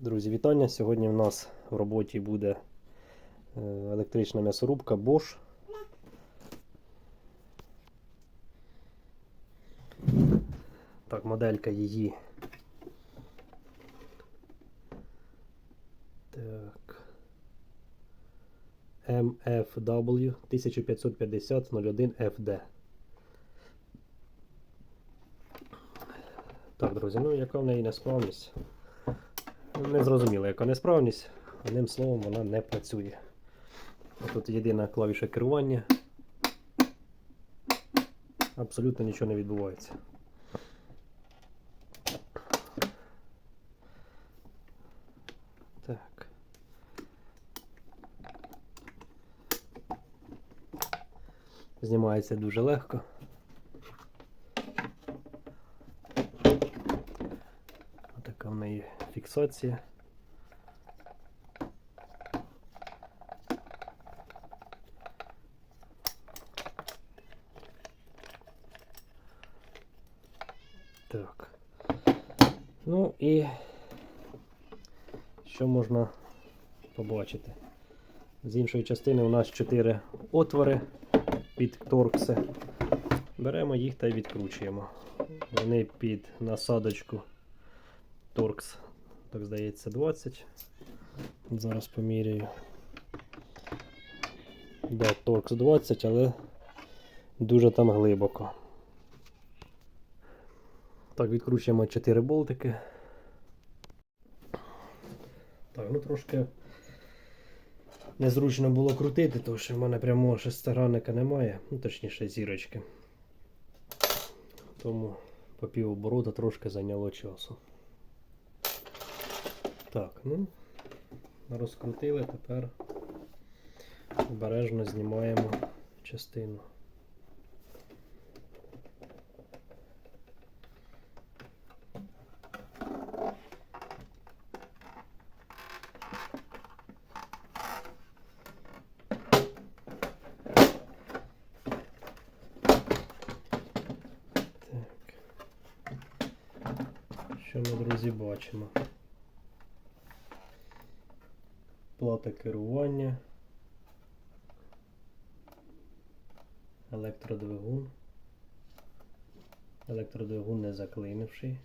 Друзі, вітання! Сьогодні в нас в роботі буде е, електрична м'ясорубка Bosch. Так, моделька її. Так. MFW 1550 01 FD. Так, друзі, ну яка в неї несправність? Не зрозуміло, яка несправність, одним словом, вона не працює. Тут єдина клавіша керування. Абсолютно нічого не відбувається. Так. Знімається дуже легко. Така в неї фіксація. Так. Ну і що можна побачити? З іншої частини у нас 4 отвори під торкси. Беремо їх та відкручуємо. Вони під насадочку торкс, так здається, 20. Зараз поміряю. Да, торкс 20, але дуже там глибоко. Так, відкручуємо 4 болтики. Так, ну трошки незручно було крутити, тому що в мене прямого шестигранника немає, ну точніше зірочки. Тому по пів оборота трошки зайняло часу. Так, ну, розкрутили, тепер обережно знімаємо частину. Так. Що ми, друзі, бачимо? Плата керування, електродвигун, електродвигун не заклинивший.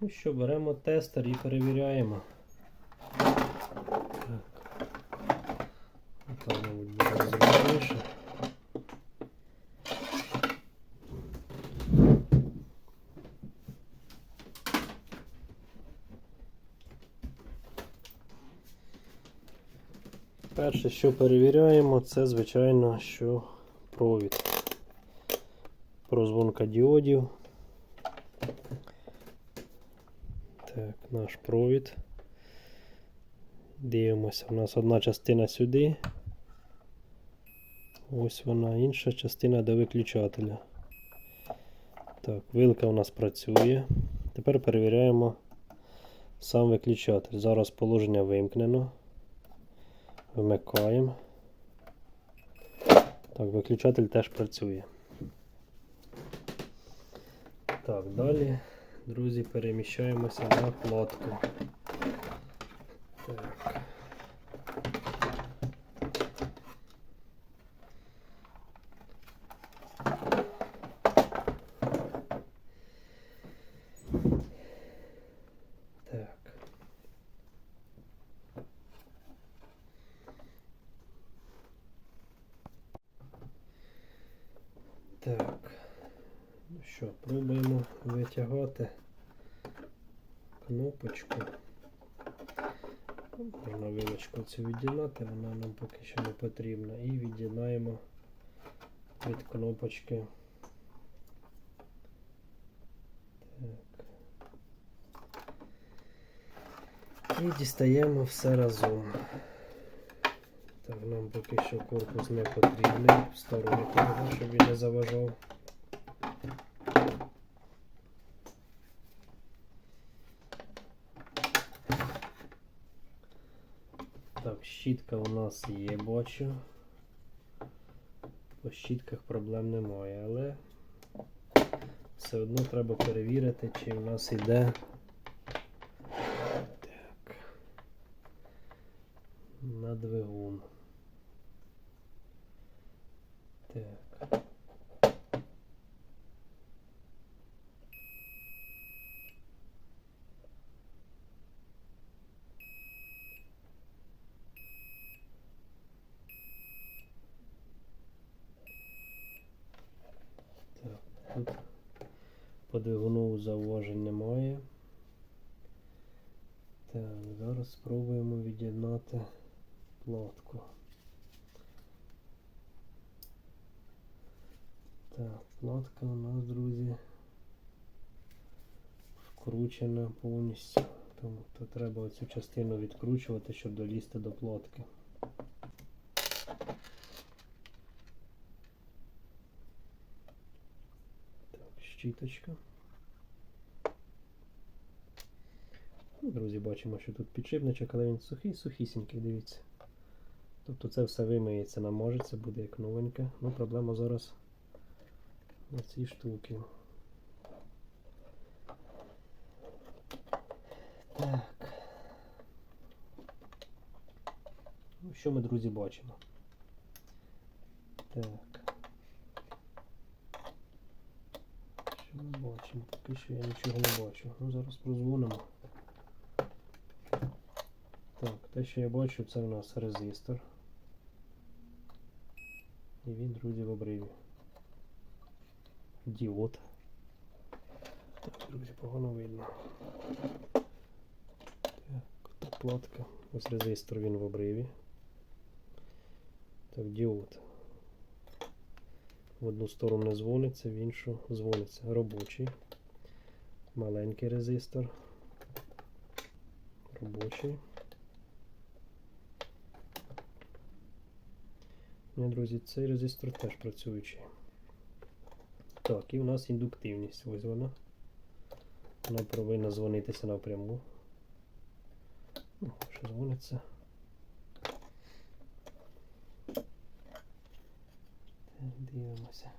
Ну що, беремо тестер і перевіряємо. Так. Там, мабуть, буде. Перше, що перевіряємо, це, звичайно, що провід. Прозвонка діодів. Так, наш провід. Дивимося, у нас одна частина сюди. Ось вона, інша частина до виключателя. Так, вилка у нас працює. Тепер перевіряємо сам виключатель. Зараз положення вимкнено. Вмикаємо. Так, виключатель теж працює. Так, далі, друзі, переміщаємося на платку. Так. Так. Ну що, пробуємо витягати кнопочку. Можна вилочку цю від'єднати, вона нам поки що не потрібна. І від'єднаємо від кнопочки. Так. І дістаємо все разом. Так, нам поки що корпус не потрібний. В сторону щоб він не заважав. Так, щітка у нас є, бачу. По щітках проблем немає, але все одно треба перевірити, чи в нас йде на двигун. Так. Так, тут по двигуну зауважень немає. Так, зараз спробуємо від'єднати платку. Так, платка у нас, друзі, вкручена повністю. Тому то треба оцю частину відкручувати, щоб долізти до платки. Так, щіточка. Ну, Друзі, бачимо, що тут підшипничок, але він сухий, сухісінький, дивіться. Тобто це все вимиється, намажеться, буде як новеньке. Ну, проблема зараз на цій штуці. Так. Ну, що ми, друзі, бачимо? Так. Що ми бачимо? Поки що я нічого не бачу. Ну, зараз прозвонимо. Так, те, що я бачу, це у нас резистор. І він, друзі, в обриві. Діод. Так, друзі, погано видно. Так, тут платка. Ось резистор він в обриві. Так, діод. В одну сторону дзвониться, в іншу дзвониться. Робочий. Маленький резистор. Робочий. Ні, друзі, цей резистор теж працюючий. Так, і у нас індуктивність. Ось вона. Повинна дзвонитися напряму. Що дзвониться. Так, дивимося.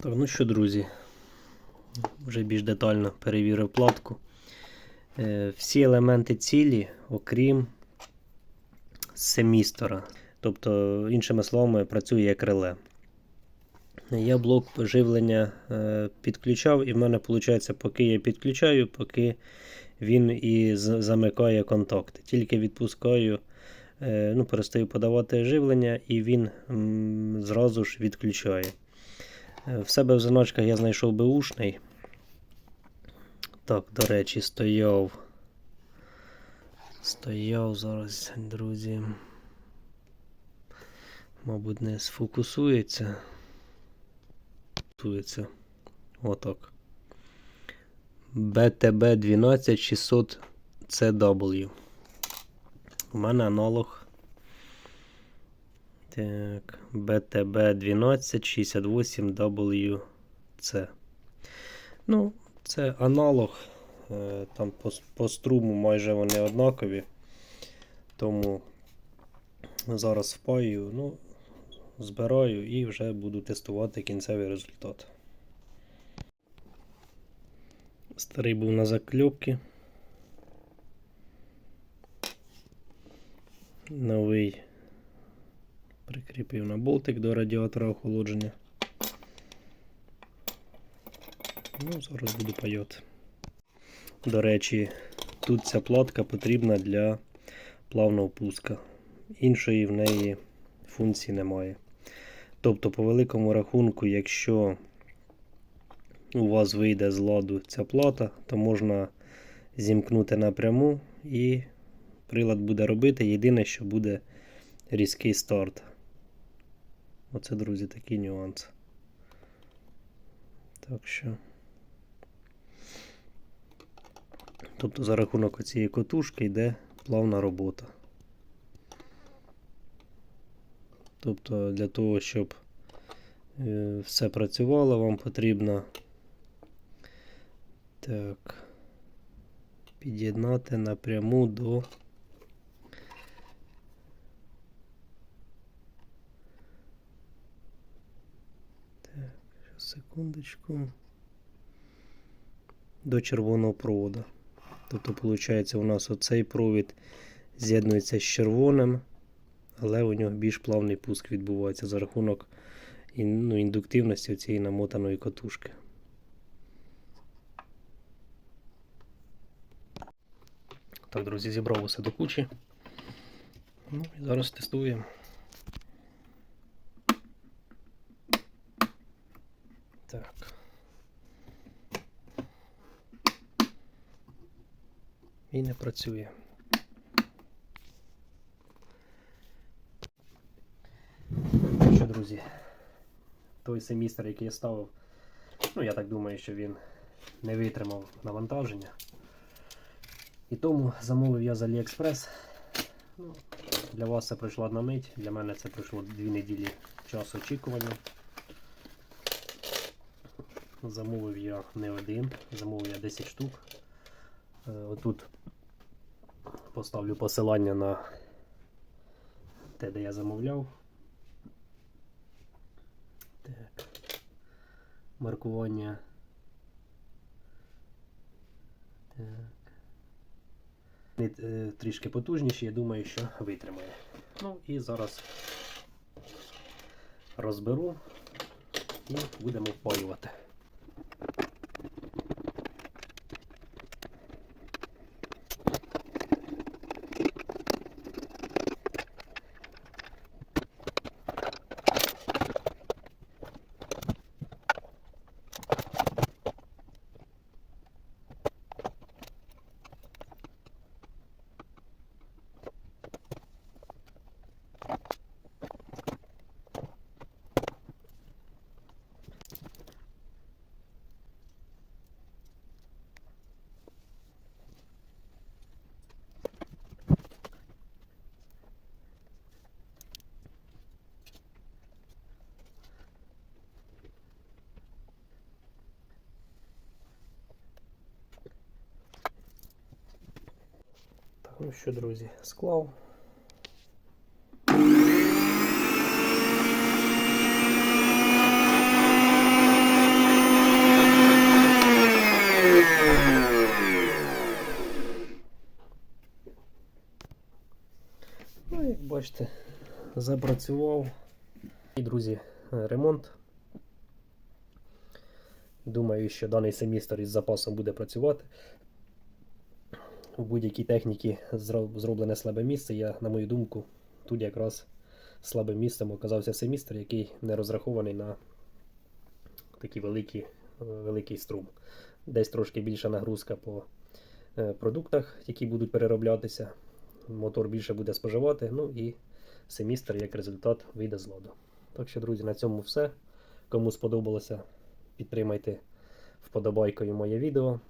Так, ну що, друзі, вже більш детально перевірив платку. Е, всі елементи цілі, окрім семістора. Тобто, іншими словами, працює як реле. Я блок живлення е, підключав, і в мене виходить, поки я підключаю, поки він і замикає контакти. Тільки відпускаю, е, ну, перестаю подавати живлення, і він зразу ж відключає. В себе в заначках я знайшов беушний. Так, до речі, стояв. Стояв зараз, друзі. Мабуть, не сфокусується. Фокусується. Отак. BTB 12600 CW. У мене аналог. Так, BTB 1268 WC. Ну, це аналог. е, Там по, по струму майже вони однакові. Тому зараз впаю, ну, збираю і вже буду тестувати кінцевий результат. Старий був на закльопці. Новий прикріпив на болтик до радіатора охолодження. Ну, зараз буду паяти. До речі, тут ця платка потрібна для плавного пуска. Іншої в неї функції немає. Тобто, по великому рахунку, якщо у вас вийде з ладу ця плата, то можна зімкнути напряму і прилад буде робити. Єдине, що буде різкий старт. Оце, друзі, такий нюанс. Так що. Тобто за рахунок цієї котушки йде плавна робота. Тобто для того, щоб е, все працювало, вам потрібно так, під'єднати напряму до Так, секундочку. До червоного проводу. Тобто, виходить, у нас оцей провід з'єднується з червоним, але у нього більш плавний пуск відбувається за рахунок ну, індуктивності цієї намотаної катушки. Так, друзі, зібрав усе до кучі. Ну і зараз тестуємо. Так. І не працює. Ну що, друзі, той семістр, який я ставив, ну я так думаю, що він не витримав навантаження. І тому замовив я з AliExpress. Ну, для вас це пройшла одна мить, для мене це пройшло дві неділі часу очікування. Замовив я не один, замовив я 10 штук. Е, Отут поставлю посилання на те, де я замовляв. Так. Маркування. Так. Е, Трішки потужніші, я думаю, що витримає. Ну і зараз розберу і будемо впаювати. Ну що, друзі, склав. Ну, як бачите, запрацював. І, друзі, ремонт. Думаю, що даний семістр із запасом буде працювати. У будь-якій техніці зроблене слабе місце. Я, на мою думку, тут якраз слабим місцем оказався семістр, який не розрахований на такий великий, великий струм. Десь трошки більша нагрузка по е, продуктах, які будуть перероблятися. Мотор більше буде споживати. Ну і семістр як результат вийде з ладу. Так що, друзі, на цьому все. Кому сподобалося, підтримайте вподобайкою моє відео.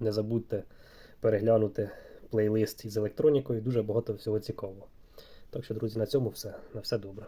Не забудьте переглянути плейлист із електронікою, дуже багато всього цікавого. Так що, друзі, на цьому все. На все добре.